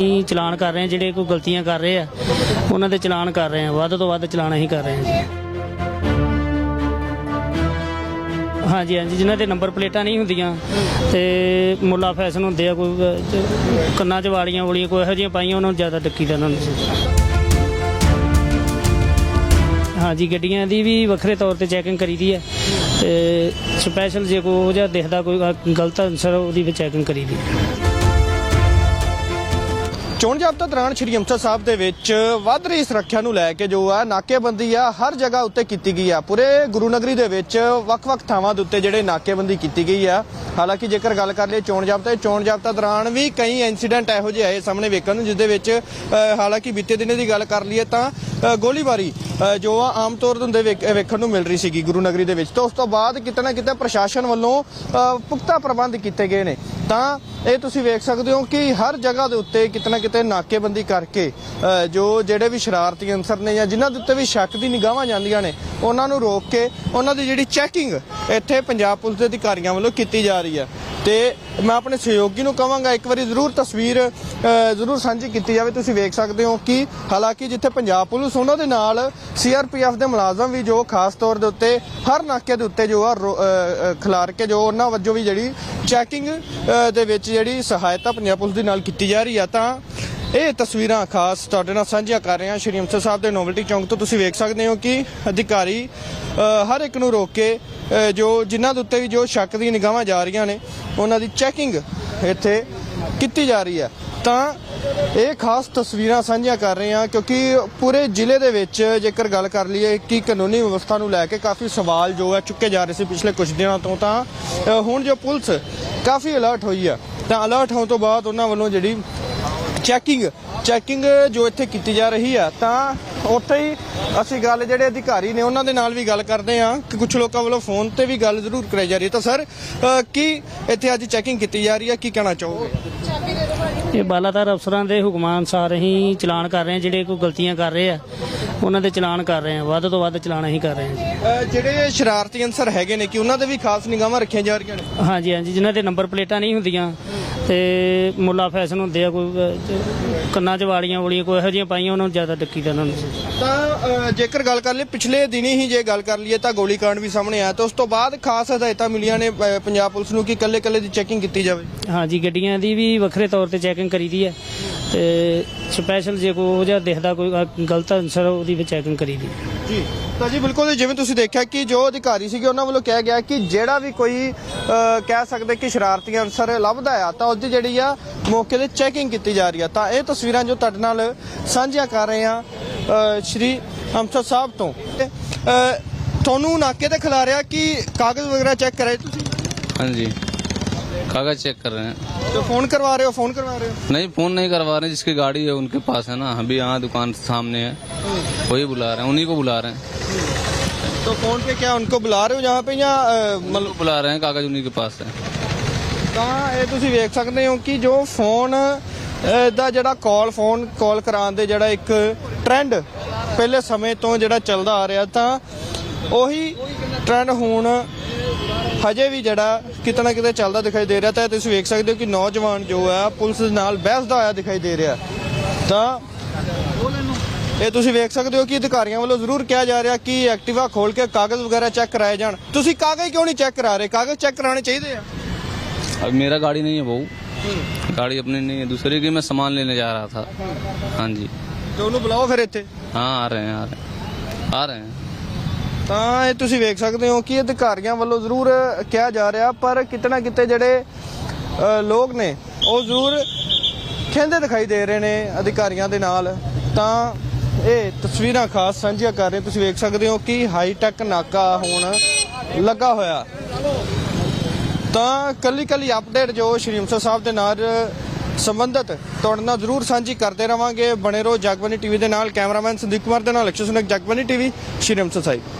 ਅਸੀਂ ਚਲਾਨ ਕਰ ਰਹੇ ਹਾਂ ਜਿਹੜੇ ਕੋਈ ਗਲਤੀਆਂ ਕਰ ਰਹੇ ਆ ਉਹਨਾਂ ਦੇ ਚਲਾਨ ਕਰ ਰਹੇ ਹਾਂ ਵੱਧ ਤੋਂ ਵੱਧ ਚਲਾਨ ਅਸੀਂ ਕਰ ਰਹੇ ਹਾਂ ਜੀ ਹਾਂਜੀ ਹਾਂਜੀ ਜਿਨ੍ਹਾਂ ਦੇ ਨੰਬਰ ਪਲੇਟਾਂ ਨਹੀਂ ਹੁੰਦੀਆਂ ਤੇ ਮੁੱਲਾ ਫੈਸ਼ਨ ਹੁੰਦੇ ਆ ਕੋਈ ਅਹ, ਕੰਨਾਂ 'ਚ ਵਾਲੀਆਂ ਵਾਲੀਆਂ ਕੋਈ ਇਹੋ ਜਿਹੀਆਂ ਪਾਈਆਂ ਉਹਨਾਂ ਨੂੰ ਜ਼ਿਆਦਾ ਡੱਕੀ ਦਾ ਉਹਨਾਂ ਨੂੰ ਹਾਂਜੀ ਗੱਡੀਆਂ ਦੀ ਵੀ ਵੱਖਰੇ ਤੌਰ ਤੇ ਚੈਕਿੰਗ ਕਰੀਦੀ ਹੈ ਤੇ ਸਪੈਸ਼ਲ ਜੇ ਕੋਈ ਉਹ ਜਿਹਾ ਦਿਖਦਾ ਕੋਈ ਗਲਤ ਅਨਸਰ ਉਹਦੀ ਵੀ ਚੈਕਿੰਗ ਕਰੀਦੀ ਹੈ ਚੋਣ ਜਾਬਤਾ ਦੌਰਾਨ ਸ਼੍ਰੀ ਅੰਮ੍ਰਿਤਸਰ ਸਾਹਿਬ ਦੇ ਵਿੱਚ ਵੱਧ ਰਹੀ ਸੁਰੱਖਿਆ ਨੂੰ ਲੈ ਕੇ ਜੋ ਆ ਨਾਕੇਬੰਦੀ ਆ, ਹਰ ਜਗ੍ਹਾ ਉੱਤੇ ਕੀਤੀ ਗਈ ਆ। ਪੂਰੇ ਗੁਰੂ ਨਗਰੀ ਦੇ ਵਿੱਚ ਵੱਖ-ਵੱਖ ਥਾਵਾਂ ਦੇ ਉੱਤੇ ਜਿਹੜੇ ਨਾਕੇਬੰਦੀ ਕੀਤੀ ਗਈ ਆ। ਹਾਲਾਂਕਿ ਜੇਕਰ ਗੱਲ ਕਰ ਲਈਏ ਚੋਣ ਜਾਬਤਾ ਚੋਣ ਜਾਬਤਾ ਦੌਰਾਨ ਵੀ ਕਈ ਇਨਸੀਡੈਂਟ ਇਹੋ ਜਿਹੇ ਆਏ ਸਾਹਮਣੇ ਵੇਖਣ ਨੂੰ, ਜਿਸ ਦੇ ਵਿੱਚ ਹਾਲਾਂਕਿ ਬੀਤੇ ਦਿਨੇ ਦੀ ਗੱਲ ਕਰ ਲਈਏ ਤਾਂ ਗੋਲੀਬਾਰੀ ਜੋ ਆ ਆਮ ਤੌਰ ਤੇ ਹੁੰਦੇ ਵੇਖ- ਵੇਖਣ ਨੂੰ ਮਿਲ ਰਹੀ ਸੀਗੀ ਗੁਰੂ ਨਗਰੀ ਦੇ ਵਿੱਚ। ਤਾਂ ਉਸ ਤੋਂ ਬਾਅਦ ਕਿਤੇ ਨਾ ਕਿਤੇ ਪ੍ਰਸ਼ਾਸਨ ਵੱਲੋਂ ਪੁਖਤਾ ਪ੍ਰਬੰਧ ਕੀਤੇ ਗਏ ਨੇ। ਤਾਂ ਇਹ ਤੁਸੀਂ ਵੇਖ ਸਕਦੇ ਹੋ ਕਿ ਹਰ ਜਗ੍ਹਾ ਦੇ ਉੱਤੇ ਕਿਤੇ ਨਾ ਕਿਤੇ ਨਾਕੇਬੰਦੀ ਕਰਕੇ ਜੋ ਜਿਹੜੇ ਵੀ ਸ਼ਰਾਰਤੀ ਅੰਸਰ ਨੇ ਜਾਂ ਜਿਨ੍ਹਾਂ ਦੇ ਉੱਤੇ ਵੀ ਸ਼ੱਕ ਦੀ ਨਿਗਾਹਾਂ ਜਾਂਦੀਆਂ ਨੇ, ਉਹਨਾਂ ਨੂੰ ਰੋਕ ਕੇ ਉਹਨਾਂ ਦੀ ਜਿਹੜੀ ਚੈਕਿੰਗ ਇੱਥੇ ਪੰਜਾਬ ਪੁਲਿਸ ਦੇ ਅਧਿਕਾਰੀਆਂ ਵੱਲੋਂ ਕੀਤੀ ਜਾ ਰਹੀ ਹੈ। ਤੇ ਮੈਂ ਆਪਣੇ ਸਹਿਯੋਗੀ ਨੂੰ ਕਹਾਂਗਾ, ਇੱਕ ਵਾਰੀ ਜ਼ਰੂਰ ਤਸਵੀਰ ਜ਼ਰੂਰ ਸਾਂਝੀ ਕੀਤੀ ਜਾਵੇ। ਤੁਸੀਂ ਵੇਖ ਸਕਦੇ ਹੋ ਕਿ ਹਾਲਾਂਕਿ ਜਿੱਥੇ ਪੰਜਾਬ ਪੁਲਿਸ ਉਹਨਾਂ ਦੇ ਨਾਲ ਸੀਆਰਪੀਐਫ ਦੇ ਮੁਲਾਜ਼ਮ ਵੀ ਜੋ ਖਾਸ ਤੌਰ ਦੇ ਉੱਤੇ ਹਰ ਨਾਕੇ ਦੇ ਉੱਤੇ ਜੋ ਆ, ਰੋ- ਖਿਲਾਰ ਕੇ ਜੋ ਉਹਨਾਂ ਵੱਜੋਂ ਵੀ ਜਿਹੜੀ ਚੈਕਿੰਗ ਦੇ ਵਿੱਚ ਜਿਹੜੀ ਸਹਾਇਤਾ ਪੰਜਾਬ ਪੁਲਿਸ ਦੇ ਨਾਲ ਕੀਤੀ ਜਾ ਰਹੀ ਆ, ਤਾਂ ਇਹ ਤਸਵੀਰਾਂ ਖਾਸ ਤੁਹਾਡੇ ਨਾਲ ਸਾਂਝੀਆਂ ਕਰ ਰਹੇ ਹਾਂ। ਸ਼੍ਰੀ ਅੰਮ੍ਰਿਤਸਰ ਸਾਹਿਬ ਦੇ ਨੋਵਲਟੀ ਚੌਂਕ ਤੋਂ ਤੁਸੀਂ ਵੇਖ ਸਕਦੇ ਹੋ ਕਿ ਅਧਿਕਾਰੀ ਹਰ ਇੱਕ ਨੂੰ ਰੋਕ ਕੇ ਜੋ ਜਿਨ੍ਹਾਂ ਦੇ ਉੱਤੇ ਵੀ ਜੋ ਸ਼ੱਕ ਦੀ ਨਿਗਾਹਾਂ ਜਾ ਰਹੀਆਂ ਨੇ, ਉਹਨਾਂ ਦੀ ਚੈਕਿੰਗ ਇੱਥੇ ਕੀਤੀ ਜਾ ਰਹੀ ਹੈ। ਤਾਂ ਇਹ ਖਾਸ ਤਸਵੀਰਾਂ ਸਾਂਝੀਆਂ ਕਰ ਰਹੇ ਹਾਂ ਕਿਉਂਕਿ ਪੂਰੇ ਜ਼ਿਲ੍ਹੇ ਦੇ ਵਿੱਚ ਜੇਕਰ ਗੱਲ ਕਰ ਲਈਏ ਕਿ ਕਾਨੂੰਨੀ ਵਿਵਸਥਾ ਨੂੰ ਲੈ ਕੇ ਕਾਫੀ ਸਵਾਲ ਜੋ ਹੈ ਚੁੱਕੇ ਜਾ ਰਹੇ ਸੀ ਪਿਛਲੇ ਕੁਝ ਦਿਨਾਂ ਤੋਂ ਤਾਂ ਹੁਣ ਜੋ ਪੁਲਿਸ ਕਾਫੀ ਅਲਰਟ ਹੋਈ ਹੈ। ਤਾਂ ਅਲਰਟ ਹੋਣ ਤੋਂ ਬਾਅਦ ਉਹਨਾਂ ਵੱਲੋਂ ਜਿਹੜੀ ਚੈਕਿੰਗ ਚੈਕਿੰਗ ਜੋ ਇੱਥੇ ਕੀਤੀ ਜਾ ਰਹੀ ਆ ਤਾਂ ਉੱਥੇ ਹੀ ਅਸੀਂ ਗੱਲ ਜਿਹੜੇ ਅਧਿਕਾਰੀ ਨੇ ਉਹਨਾਂ ਦੇ ਨਾਲ ਵੀ ਗੱਲ ਕਰਦੇ ਆ ਕਿ ਕੁਝ ਲੋਕਾਂ ਵੱਲੋਂ ਫੋਨ ਤੇ ਵੀ ਗੱਲ ਜ਼ਰੂਰ ਕਰਾਈ ਜਾ ਰਹੀ ਹੈ। ਤਾਂ ਸਰ ਕੀ ਇੱਥੇ ਅੱਜ ਚੈਕਿੰਗ ਕੀਤੀ ਜਾ ਰਹੀ ਹੈ? ਕੀ ਕਹਿਣਾ ਚਾਹੋਗੇ? ਇਹ ਬਾਲਾਧਾਰ ਅਫਸਰਾਂ ਦੇ ਹੁਕਮਾਂ ਅਨੁਸਾਰ ਅਸੀਂ ਚਲਾਨ ਕਰ ਰਹੇ ਹਾਂ ਜਿਹੜੇ ਕੋਈ ਗਲਤੀਆਂ ਕਰ ਰਹੇ ਆ ਉਹਨਾਂ ਦੇ ਚਲਾਨ ਕਰ ਰਹੇ ਹਾਂ ਵੱਧ ਤੋਂ ਵੱਧ ਚਲਾਨ ਅਸੀਂ ਕਰ ਰਹੇ ਹਾਂ ਅ, ਜਿਹੜੇ ਸ਼ਰਾਰਤੀ ਅੰਸਰ ਹੈਗੇ ਨੇ ਕਿ ਉਹਨਾਂ ਦੇ ਵੀ ਖਾਸ ਨਿਗਾਹਾਂ ਰੱਖੀਆਂ ਜਾ ਰਹੀਆਂ ਨੇ? ਹਾਂਜੀ ਹਾਂਜੀ ਜਿਨ੍ਹਾਂ ਦੇ ਨੰਬਰ ਪਲੇਟਾਂ ਨਹੀਂ ਹੁੰਦੀਆਂ ਤੇ ਮੁੱਲਾ ਫੈਸ਼ਨ ਹੁੰਦੇ ਆ ਕੋਈ ਅਹ, ਕੰਨਾਂ 'ਚ ਵਾਲੀਆਂ ਵਲੀਆਂ ਕੋਈ ਇਹੋ ਜਿਹੀਆਂ ਪਾਈਆਂ ਉਹਨਾਂ ਨੂੰ ਜ਼ਿਆਦਾ ਡੱਕੀ ਦਾ ਉਹਨਾਂ ਨੂੰ। ਤਾਂ ਅ, ਜੇਕਰ ਗੱਲ ਕਰ ਲਈ ਪਿਛਲੇ ਦਿਨੀ ਹੀ ਜੇ ਗੱਲ ਕਰ ਲਈਏ ਤਾਂ ਗੋਲੀकांड ਵੀ ਸਾਹਮਣੇ ਆਇਆ ਤਾਂ ਉਸ ਤੋਂ ਬਾਅਦ ਖਾਸ ਹਦਾਇਤਾਂ ਮਿਲੀਆਂ ਨੇ ਅ, ਪੰਜਾਬ ਪੁਲਿਸ ਨੂੰ ਕਿ ਕੱਲੇ ਕੱਲੇ ਦੀ ਚੈਕਿੰਗ ਕੀਤੀ ਜਾਵੇ। ਹਾਂਜੀ ਗੱਡੀਆਂ ਦੀ ਵੀ ਵੱਖਰੇ ਤੌਰ ਤੇ ਚੈਕਿੰਗ ਕਰੀਦੀ ਹੈ ਤੇ ਸਪੈਸ਼ਲ ਜੇ ਕੋਈ ਉਹ ਜਿਹਾ ਦਿਖਦਾ ਕੋਈ ਗਲਤ ਅਨਸਰ ਉਹਦੀ ਵੀ ਚੈਕਿੰਗ ਕਰੀਦੀ ਹੈ। ਜੀ ਤਾਂ ਜੀ ਬਿਲਕੁਲ ਜਿਵੇਂ ਤੁਸੀਂ ਦੇਖਿਆ ਕਿ ਜੋ ਅਧਿਕਾਰੀ ਸੀਗੇ ਉਹਨਾਂ ਵੱਲੋਂ ਕਿਹਾ ਗਿਆ ਕਿ ਜਿਹੜਾ ਵੀ ਕੋਈ ਅ, ਕਹਿ ਸਕਦੇ ਕਿ ਸ਼ਰਾਰਤੀ ਅਨਸਰ ਲੱਭਦਾ ਆ ਤਾਂ ਉਹਦੀ ਜਿਹੜੀ ਆ ਮੌਕੇ ਤੇ ਚੈਕਿੰਗ ਕੀਤੀ ਜਾ ਰਹੀ ਆ ਤਾਂ ਇਹ ਤਸਵੀਰਾਂ ਜੋ ਤੁਹਾਡੇ ਨਾਲ ਸਾਂਝੀਆਂ ਕਰ ਰਹੇ ਆ ਅ, ਸ਼੍ਰੀ ਅੰਮ੍ਰਿਤਸਰ ਸਾਹਿਬ ਤੋਂ ਅ, ਤੁਹਾਨੂੰ ਨਾਕੇ ਤੇ ਖਿਲਾਰਿਆ ਕਿ ਕਾਗਜ਼ ਵਗੈਰਾ ਚੈੱਕ ਕਰਾਏ ਤੁਸੀਂ हाँ जी कागज चेक कर रहे हैं ਤੇ ਫੋਨ ਕਰਵਾ ਰਹੇ ਹੋ ਫੋਨ ਕਰਵਾ ਰਹੇ ਹੋ नहीं फोन नहीं करवा रहे हैं जिसकी गाड़ी है उनके पास है ना अभी यहाँ दुकान सामने है वही बुला रहे हैं उन्हीं को बुला रहे हैं तो फोन पे क्या उनको बुला रहे हो जहाँ पे या अ, मतलब बुला रहे हैं कागज उन्हीं के पास है ਤਾਂ ਇਹ ਤੁਸੀਂ ਵੇਖ ਸਕਦੇ ਹੋ ਕਿ ਜੋ ਫੋਨ ਅਹ, ਦਾ ਜਿਹੜਾ ਕਾਲ ਫੋਨ ਕਾਲ ਕਰਾਉਣ ਦੇ ਜਿਹੜਾ ਇੱਕ ਟ੍ਰੈਂਡ ਪਹਿਲੇ ਸਮੇਂ ਤੋਂ ਜਿਹੜਾ ਚੱਲਦਾ ਆ ਰਿਹਾ ਤਾਂ ਉਹੀ ਟ੍ਰੈਂਡ ਹੁਣ ਹਜੇ ਵੀ ਜਿਹੜਾ ਕਿਤੇ ਨਾ ਕਿਤੇ ਚੱਲਦਾ ਦਿਖਾਈ ਦੇ ਰਿਹਾ ਤਾਂ ਇਹ ਤੁਸੀਂ ਵੇਖ ਸਕਦੇ ਹੋ ਕਿ ਨੌਜਵਾਨ ਜੋ ਹੈ ਪੁਲਿਸ ਦੇ ਨਾਲ ਬਹਿਸਦਾ ਹੋਇਆ ਦਿਖਾਈ ਦੇ ਰਿਹਾ ਤਾਂ ਇਹ ਤੁਸੀਂ ਵੇਖ ਸਕਦੇ ਹੋ ਕਿ ਅਧਿਕਾਰੀਆਂ ਵੱਲੋਂ ਜ਼ਰੂਰ ਕਿਹਾ ਜਾ ਰਿਹਾ ਕਿ ਐਕਟਿਵਾ ਖੋਲ ਕੇ ਕਾਗਜ਼ ਵਗੈਰਾ ਚੈੱਕ ਕਰਾਏ ਜਾਣ ਤੁਸੀਂ ਕਾਗਜ਼ ਕਿਉਂ ਨਹੀਂ ਚੈੱਕ ਕਰਾ ਰਹੇ ਕਾਗਜ਼ ਚੈੱਕ ਕਰਾਉਣੇ ਚਾਹੀਦੇ ਆ अब मेरा गाड़ी नहीं है बहू गाड़ी अपनी नहीं है दूसरे की मैं सामान लेने जा रहा था हाँ जी ਤੇ ਉਹਨੂੰ ਬੁਲਾਓ ਫਿਰ ਇੱਥੇ हाँ आ रहे हैं आ रहे हैं आ रहे हैं ਤਾਂ ਇਹ ਤੁਸੀਂ ਵੇਖ ਸਕਦੇ ਹੋ ਕਿ ਅਧਿਕਾਰੀਆਂ ਵੱਲੋਂ ਜ਼ਰੂਰ ਕਿਹਾ ਜਾ ਰਿਹਾ ਪਰ ਕਿਤੇ ਨਾ ਕਿਤੇ ਜਿਹੜੇ ਅ, ਲੋਕ ਨੇ ਉਹ ਜ਼ਰੂਰ ਖੇਂਦੇ ਦਿਖਾਈ ਦੇ ਰਹੇ ਨੇ ਅਧਿਕਾਰੀਆਂ ਦੇ ਨਾਲ ਤਾਂ ਇਹ ਤਸਵੀਰਾਂ ਖਾਸ ਸਾਂਝੀਆਂ ਕਰ ਰਹੇ ਤੁਸੀਂ ਵੇਖ ਸਕਦੇ ਹੋ ਕਿ ਹਾਈ ਟੈਕ ਨਾਕਾ ਹੁਣ ਲੱਗਾ ਹੋਇਆ। ਤਾਂ ਕੱਲੀ ਕੱਲੀ ਅਪਡੇਟ ਜੋ ਸ਼੍ਰੀ ਅੰਮ੍ਰਿਤਸਰ ਸਾਹਿਬ ਦੇ ਨਾਲ ਸੰਬੰਧਤ ਤੁਹਾਡੇ ਨਾਲ ਜ਼ਰੂਰ ਸਾਂਝੀ ਕਰਦੇ ਰਵਾਂਗੇ। ਬਣੇ ਰਹੋ ਜਗਬਾਨੀ ਟੀਵੀ ਦੇ ਨਾਲ, ਕੈਮਰਾਮੈਨ ਸੰਦੀਪ ਕੁਮਾਰ ਦੇ ਨਾਲ, ਅਕਸ਼ੇ ਸੁਨਕ ਜਗਬਾਨੀ ਟੀਵੀ ਸ਼੍ਰੀ ਅੰਮ੍ਰਿਤਸਰ ਸਾਹਿਬ।